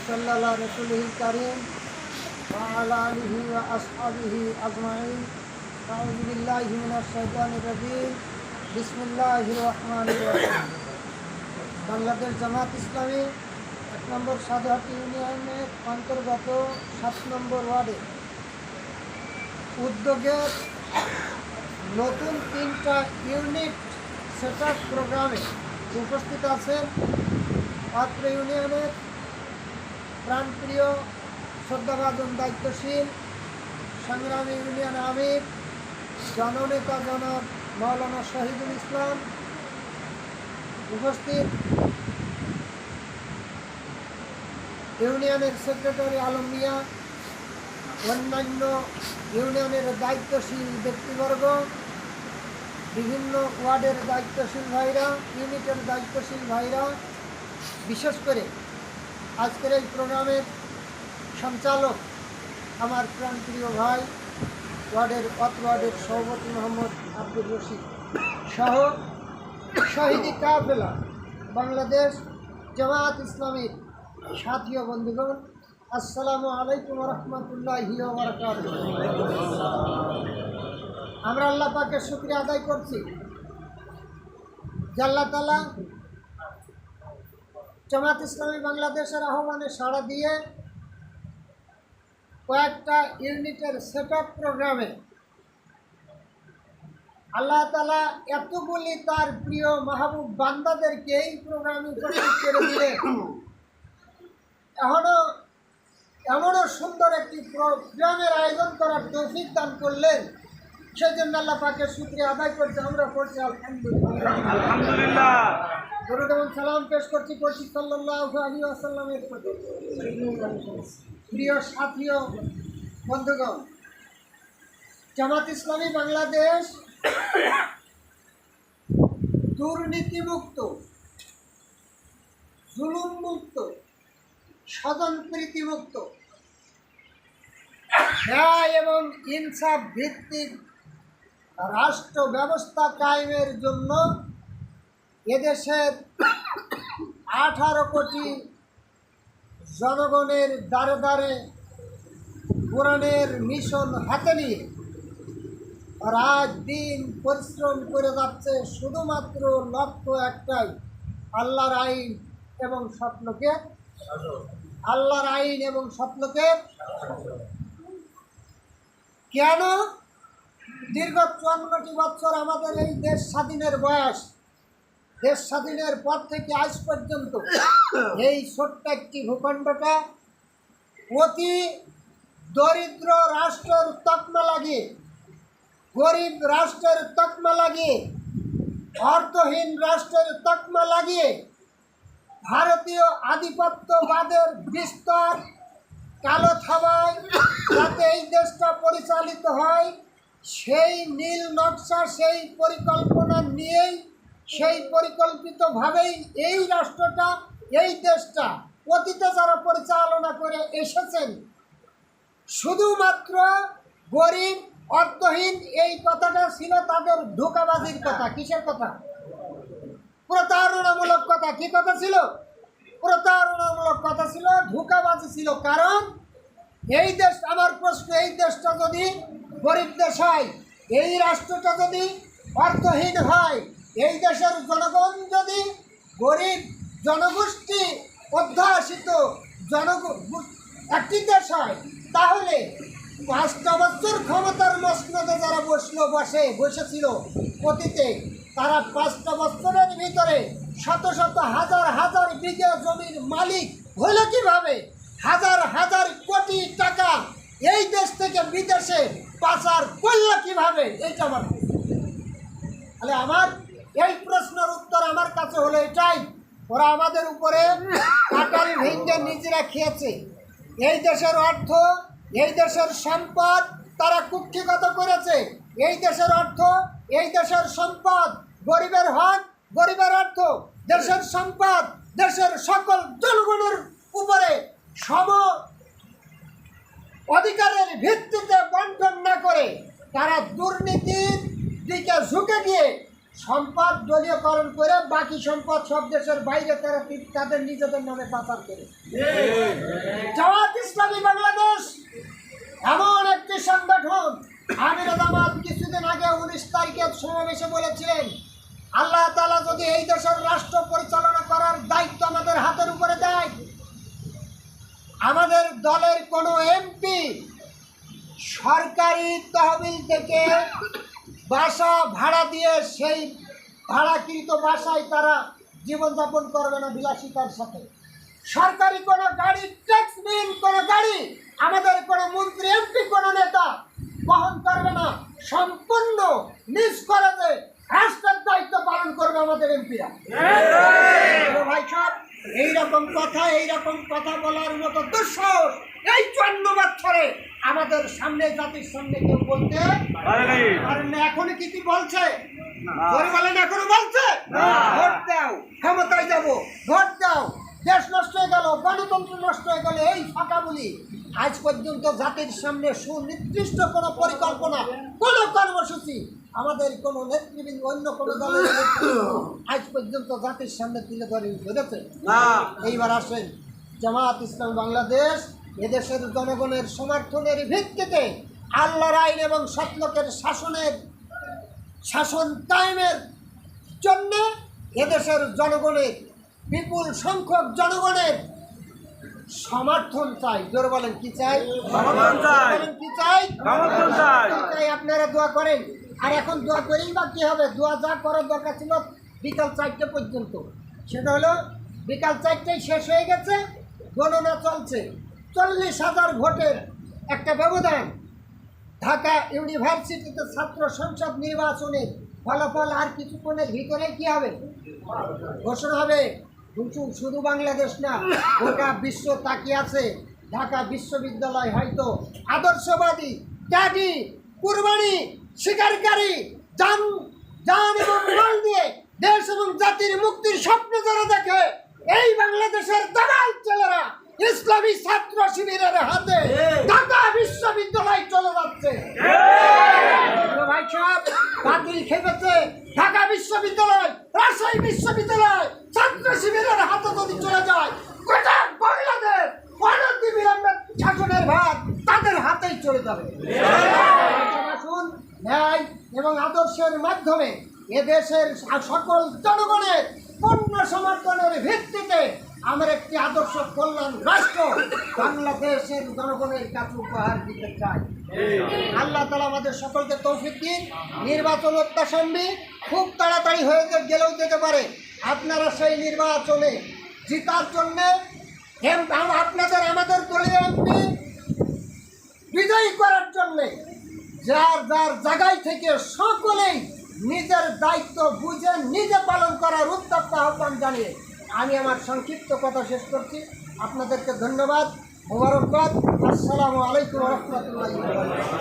وصلى على رسوله الكريم وعلى آله وأصحابه أجمعين أعوذ بالله من الشيطان الرجيم بسم الله الرحمن الرحيم বাংলাদেশ জামাত ইসলামী এক নম্বর সাধারণ ইউনিয়নের অন্তর্গত সাত নম্বর ওয়ার্ডে উদ্যোগের নতুন তিনটা ইউনিট সেট আপ প্রোগ্রামে উপস্থিত আছেন পাত্র ইউনিয়নের প্রাণপ্রিয়, শ্রদ্ধাভাজন, দায়িত্বশীল, সংগ্রামী ইউনিয়ন আমির, জননেতা জনক মৌলানা শহীদুল ইসলাম উপস্থিত। ইউনিয়নের সেক্রেটারি আলম মিয়া, অন্যান্য ইউনিয়নের দায়িত্বশীল ব্যক্তিবর্গ, বিভিন্ন ওয়ার্ডের দায়িত্বশীল ভাইরা, ইউনিটের দায়িত্বশীল ভাইরা, বিশেষ করে আজকের এই প্রোগ্রামের সঞ্চালক আমার প্রাণপ্রিয় ভাই, ওয়ার্ডের অত ওয়ার্ডের সভাপতি মোহাম্মদ আব্দুর রশিদ সহ শহীদি কাফেলা, বাংলাদেশ জামাত ইসলামীর সাথী ও বন্ধুগণ, আসসালামু আলাইকুম রহমতুল্লাহ আমরা আল্লাহ পাকে শুক্রিয়া আদায় করছি। জাল্লা তালা জামাত ইসলামী বাংলাদেশের আহ্বানে সাড়া দিয়ে কয়েকটা ইউনিটের সেট প্রোগ্রামে আল্লাহ তালা এতগুলি তার প্রিয় মাহবুব বান্দাদেরকে এই প্রোগ্রামে উপস্থিত করে দিলে এখনও এমনও সুন্দর একটি প্রোগ্রামের আয়োজন করার তৌফিক দান করলেন। সেজন্য আল্লাহ পাকে শুক্রিয়া আদায় করছে, আমরা করছি, আলহামদুলিল্লাহ। আলহামদুলিল্লাহ। গরু যেমন সালাম পেশ করছি করছি সাল্লাহ আলী আসাল্লামের প্রতি। প্রিয় সাথী বন্ধুগণ, জামাত ইসলামী বাংলাদেশ দুর্নীতিমুক্ত জুলুম মুক্ত স্বজনপ্রীতিমুক্ত, ন্যায় এবং ইনসাফ ভিত্তিক রাষ্ট্র ব্যবস্থা কায়েমের জন্য এদেশের আঠারো কোটি জনগণের দ্বারে দ্বারে কোরআনের মিশন হাতে নিয়ে রাত দিন পরিশ্রম করে যাচ্ছে শুধুমাত্র লক্ষ্য একটাই, আল্লাহর আইন এবং স্বপ্নকে। আল্লাহর আইন এবং স্বপ্নকে। কেন? দীর্ঘ চুয়ান্নটি বছর আমাদের এই দেশ স্বাধীনের বয়স। দেশ স্বাধীনের পর থেকে আজ পর্যন্ত এই ছোট্ট একটি ভূখণ্ডটা অতি দরিদ্র রাষ্ট্রের তকমা লাগে গরিব রাষ্ট্রের তকমা লাগে অর্থহীন রাষ্ট্রের তকমা লাগিয়ে ভারতীয় আধিপত্যবাদের বিস্তার কালো থাবায় যাতে এই দেশটা পরিচালিত হয়। সেই নীল নকশা সেই পরিকল্পনা নিয়েই সেই পরিকল্পিতভাবেই এই রাষ্ট্রটা, এই দেশটা অতীতে যারা পরিচালনা করে এসেছেন, শুধুমাত্র গরিব, অর্থহীন, এই কথাটা ছিল তাদের ধোকাবাজির কথা। কিসের কথা? প্রতারণামূলক কথা। কি কথা ছিল? প্রতারণামূলক কথা ছিল, ধোকাবাজি ছিল। কারণ এই দেশ, আমার প্রশ্ন, এই দেশটা যদি গরিব দেশ হয়, এই রাষ্ট্রটা যদি অর্থহীন হয় এই দেশের জনগণ যদি গরিব জনগোষ্ঠী অধ্যাসিত জনগ একটি দেশ হয়, তাহলে পাঁচটা বছর ক্ষমতার মসনদে যারা বসল, বসে, বসেছিল অতীতে, তারা পাঁচটা বছরের ভিতরে শত শত হাজার হাজার বিঘা জমির মালিক হলো কীভাবে হাজার হাজার কোটি টাকা এই দেশ থেকে বিদেশে পাচার করল কীভাবে এইটা আমার। তাহলে আমার এই প্রশ্নের উত্তর আমার কাছে হলো এটাই। ওরা আমাদের উপরে কাটাল ভেঙ্গে নিজেরা খেয়েছে। এই দেশের অর্থ, এই দেশের সম্পদ তারা কুক্ষিগত করেছে। এই দেশের অর্থ, এই দেশের সম্পদ। গরিবের হক, গরিবের অর্থ। দেশের সম্পদ, দেশের সকল জনগণের উপরে সম অধিকারের ভিত্তিতে বন্টন না করে তারা দুর্নীতির দিকে ঝুঁকে গিয়ে সম্পদ দলীয়করণ করে বাকি সম্পদ সব দেশের বাইরে তারা তাদের নিজেদের নামে পাচার করে। জামাত ইসলামী বাংলাদেশ এমন একটি সংগঠন, আমির কিছুদিন আগে উনিশ তারিখে সমাবেশে বলেছিলেন আল্লাহ তালা যদি এই দেশের রাষ্ট্র পরিচালনা করার দায়িত্ব আমাদের হাতের উপরে দেয়, আমাদের দলের কোনো এমপি সরকারি তহবিল থেকে বাসা ভাড়া দিয়ে সেই ভাড়াকৃত বাসায় তারা জীবনযাপন করবে না বিলাসিতার সাথে। সরকারি কোনো গাড়ি ট্যাক্স বিল কোনো গাড়ি আমাদের কোনো মন্ত্রী এমপি কোনো নেতা বহন করবে না। সম্পূর্ণ নিজ খরচে রাষ্ট্রের দায়িত্ব পালন করবে আমাদের এমপিরা। ভাই সাহেব এইরকম কথা এইরকম কথা বলার মতো দুঃসাহস এই চুয়ান্ন বছরে আমাদের সামনে জাতির সামনে কেউ বলতে পারেন না। এখনও কি কি বলছে? ধরে বলেন এখনও বলছে? ভোট দাও ক্ষমতায় যাব ভোট দাও। দেশ নষ্ট হয়ে গেল গণতন্ত্র নষ্ট হয়ে গেল এই ফাঁকা বলি। আজ পর্যন্ত জাতির সামনে সুনির্দিষ্ট কোনো পরিকল্পনা কোনো কর্মসূচি আমাদের কোনো নেতৃবৃন্দ অন্য কোনো দলের আজ পর্যন্ত জাতির সামনে তুলে ধরে ধরেছে এইবার আসেন জামাত ইসলাম বাংলাদেশ। এদেশের জনগণের সমর্থনের ভিত্তিতে আল্লাহর আইন এবং সৎলোকের শাসনের শাসন কায়েমের জন্য এদেশের জনগণের বিপুল সংখ্যক জনগণের সমর্থন চাই। জোর বলেন কি চাই? কি চাই? চাই। আপনারা দোয়া করেন। আর এখন দোয়া করেই বা কী হবে? দোয়া যা করার দরকার ছিল বিকাল চারটে পর্যন্ত। সেটা হলো বিকাল চারটেই শেষ হয়ে গেছে গণনা চলছে। চল্লিশ হাজার ভোটের একটা ব্যবধান। ঢাকা ইউনিভার্সিটিতে ছাত্র সংসদ নির্বাচনের ফলাফল আর কিছুক্ষণের ভিতরে কি হবে? ঘোষণা হবে শুধু শুধু বাংলাদেশ না, গোটা বিশ্ব তাকিয়ে আছে। ঢাকা বিশ্ববিদ্যালয় হয়তো আদর্শবাদী, ত্যাগী, কুরবানি স্বীকারকারী জান জান এবং দিয়ে দেশ এবং জাতির মুক্তির স্বপ্ন যারা দেখে, এই বাংলাদেশের দালাল ছেলেরা ইসলামী ছাত্র শিবিরের হাতে ঢাকা বিশ্ববিদ্যালয় চলে যাচ্ছে। ভাই সাহেব বাতিল খেপেছে ঢাকা বিশ্ববিদ্যালয় রাজশাহী বিশ্ববিদ্যালয়। ছাত্র শিবিরের হাতে যদি চলে যায় গোটা বাংলাদেশ অনতি বিলম্বে শাসনের ভাত তাদের হাতেই চলে যাবে। ন্যায় এবং আদর্শের মাধ্যমে এদেশের সকল জনগণের পূর্ণ সমর্থনের ভিত্তিতে আমরা একটি আদর্শ কল্যাণ রাষ্ট্র বাংলাদেশের জনগণের কাছে উপহার দিতে চাই। আল্লাহ তালা আমাদের সকলকে তৌফিক দিন। নির্বাচন অত্যাসম্বী খুব তাড়াতাড়ি হয়ে গেলেও যেতে পারে। আপনারা সেই নির্বাচনে জিতার জন্যে আপনাদের, আমাদের দলীয় এমপি বিজয়ী করার জন্যে যার যার জায়গায় থেকে সকলেই নিজের দায়িত্ব বুঝে নিজে পালন করার উত্তপ্ত আহ্বান জানিয়ে আমি আমার সংক্ষিপ্ত কথা শেষ করছি। আপনাদেরকে ধন্যবাদ মোবারকবাদ। আসসালামু আলাইকুম রহমতুল্লাহ